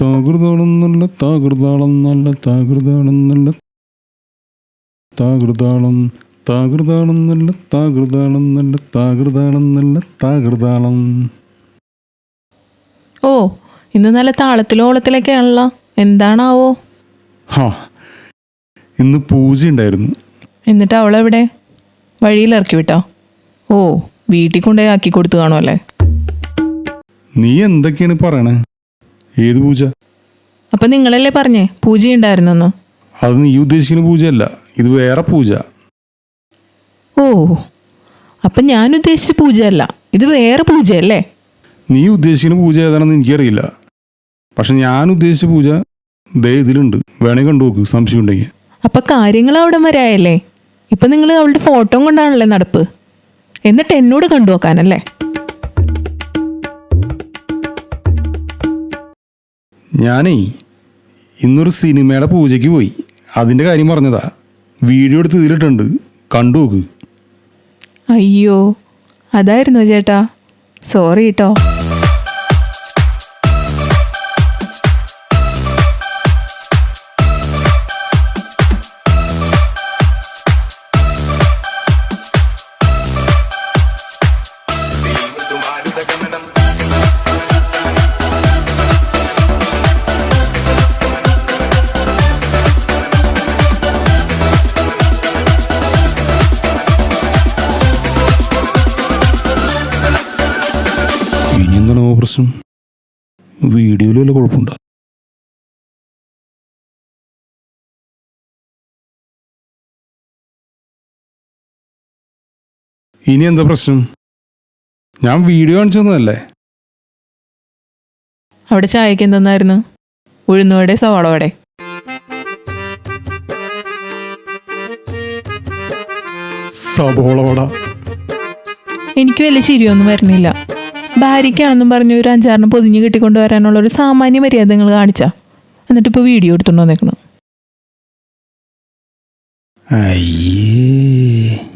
താകൃതാളം നല്ല താകൃതാളം നല്ല താകൃതാളം നല്ല. താകൃതാളം താകൃതാളം നല്ല താകൃതാളം നല്ല താകൃതാളം നല്ല താകൃതാളം. ഓ ഇന്ന് നല്ല ഓളത്തിലൊക്കെ ഓളത്തിലൊക്കെയാണല്ലോ എന്താണാവോ? ഹാ ഇന്ന് പൂജ ഉണ്ടായിരുന്നു. എന്നിട്ട് അവളെവിടെ? വഴിയിൽ ഇറക്കി വിട്ടോ? ഓ വീട്ടിൽ കൊണ്ടുപോയി ആക്കി കൊടുത്തു കാണുമല്ലേ നീ എന്തൊക്കെയാണ് പറയണേ? ഏത് പൂജ? അപ്പൊ നിങ്ങളല്ലേ പറഞ്ഞേ പൂജയുണ്ടായിരുന്നെന്ന്? അത് നീ ഉദ്ദേശിക്കുന്ന പൂജയല്ല ഇത് വേറെ പൂജ. ഓ അപ്പൊ ഞാൻ ഉദ്ദേശിച്ച പൂജയല്ല ഇത് വേറെ പൂജയല്ലേ? നീ ഉദ്ദേശിക്കുന്ന പൂജ ഏതാണെന്ന് എനിക്കറിയില്ല. പക്ഷെ ഞാൻ ഉദ്ദേശിച്ച പൂജ ദേ ഇതിലുണ്ട് വേണമെങ്കിൽ കണ്ടു നോക്ക് സംശയം ഉണ്ടെങ്കിൽ അപ്പം കാര്യങ്ങൾ അവിടെ വരെ ആയല്ലേ? ഇപ്പം നിങ്ങൾ അവളുടെ ഫോട്ടോ കൊണ്ടാണല്ലേ നടപ്പ്? എന്നിട്ട് എന്നോട് കണ്ടു നോക്കാനല്ലേ ഞാനേ ഇന്നൊരു സിനിമയുടെ പൂജയ്ക്ക് പോയി. അതിന്റെ കാര്യം പറഞ്ഞതാ. വീഡിയോ എടുത്ത് ഇതിലിട്ടുണ്ട്. കണ്ടു നോക്ക്. അയ്യോ അതായിരുന്നു ചേട്ടാ. സോറി കേട്ടോ എന്താണ് പ്രശ്നം? വീഡിയോയിൽ വല്ല കുഴപ്പമുണ്ടോ? ഇനി എന്താ പ്രശ്നം? ഞാൻ വീഡിയോ കാണിച്ചു തന്നതല്ലേ അവിടെ ചായക്ക് എന്തെന്നായിരുന്നു? ഉഴുന്നുവടെ സവാളോടെ എനിക്ക് വലിയ ശരിയൊന്നും വരുന്നില്ല. ഭാര്യയ്ക്കാണെന്നും പറഞ്ഞ് ഒരു അഞ്ചാറിന് പൊതിഞ്ഞ് കിട്ടിക്കൊണ്ട് വരാനുള്ള ഒരു സാമാന്യ മര്യാദ നിങ്ങൾ കാണിച്ചാ? എന്നിട്ട് ഇപ്പോൾ വീഡിയോ എടുത്തുകൊണ്ട് വന്നേക്കണം. അയ്യേ.